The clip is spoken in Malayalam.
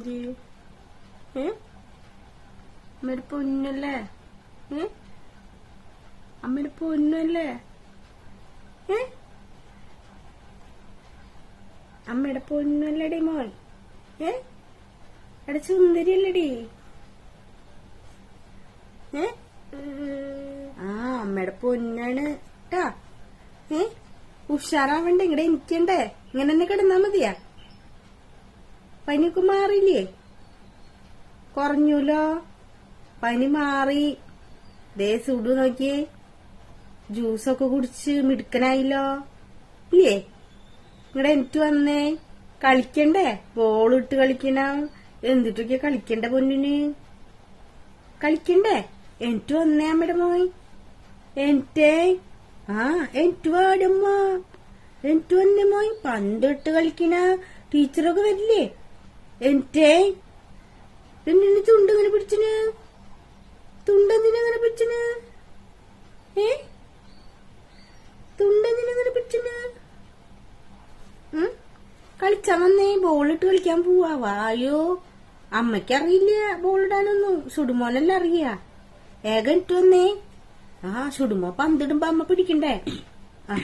നോക്കി ഏ? അമ്മയുടെ പൊന്നല്ലേ? ഏ? അമ്മയുടെ പൊന്നല്ലേ? ഏ? അമ്മയുടെ പൊന്നല്ലടി മോൻ ഏ? എടാ സുന്ദരിയല്ലടി? ഏ? ആ അമ്മയുടെ പൊന്നാണ് കേട്ടാ ഏ? ഉഷാറാവണ്ടേ ഇങ്ങടെ എനിക്കണ്ടേ ഇങ്ങനെ തന്നെ കിടന്നാ മതിയാ. പനിയൊക്കെ മാറില്ലേ കുറഞ്ഞുല്ലോ പനി മാറി. ദേ സുടു നോക്കിയേ. ജ്യൂസൊക്കെ കുടിച്ച് മിടുക്കനായില്ലോ. ഇല്ലേ? ഇങ്ങടെ എനിക്ക് വന്നേ. കളിക്കണ്ടേ? ബോളിട്ട് കളിക്കണം. എന്തിട്ടൊക്കെ കളിക്കണ്ട പൊന്നിന്? കളിക്കണ്ടേ? എനിക്ക് വന്നേ അമ്മയുടെ മോയ് എന്റെ ആ എനിക്ക് വാടമ്മ എനിക്ക് വന്നേ മോയ് പന്തിട്ട് കളിക്കണ. ടീച്ചറൊക്കെ വരില്ലേ? എന്റെ? എന്തിനു തുണ്ടിങ്ങനെ പിടിച്ചിന്? തുണ്ടെന്തിനെ പിടിച്ചിന്? ഏ? തുണ്ടെന്തിനെ പിടിച്ചിന്? കളിച്ചാ വന്നേ ബോളിട്ട് കളിക്കാൻ പോവാ. വായോ. അമ്മയ്ക്കറിയില്ല ബോളിടാനൊന്നും. സുടുമോനല്ല അറിയാ. ഏക ഇട്ട് വന്നേ. ആ സുടുമോ പന്തിടുമ്പോ അമ്മ പിടിക്കണ്ടേ? ആ.